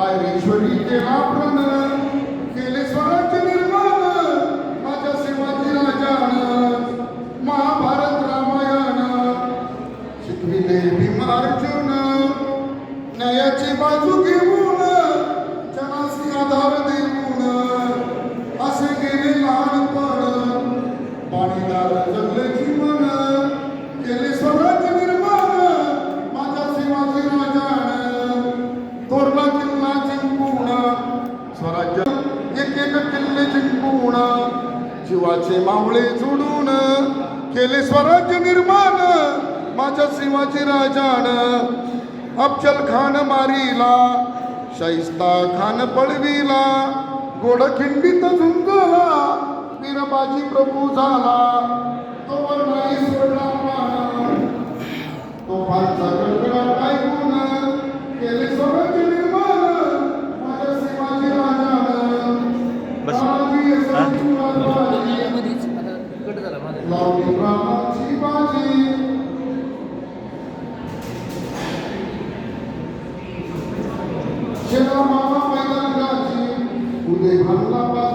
रायरेश्वरी केला प्रण. केले स्वराज्य निर्माण. माझ्या शिवाजी राजान महाभारत रामायण. शिकविले भीम अर्जुन न्यायाची बाजू घेऊन जनासी आधार देऊन असे गेले लहानपण. पाणीदार जगले जीवाचे मावळे जोडून केले स्वराज्य निर्माण. माझ्या शिवाजी राजान अफजल खान मारीला शाहिस्ता खान पळविला गोडखिंडीत झुंजला वीरबाजी प्रभू झाला. সেরা মামা ময়দান গাছি উদয় ভাল্লা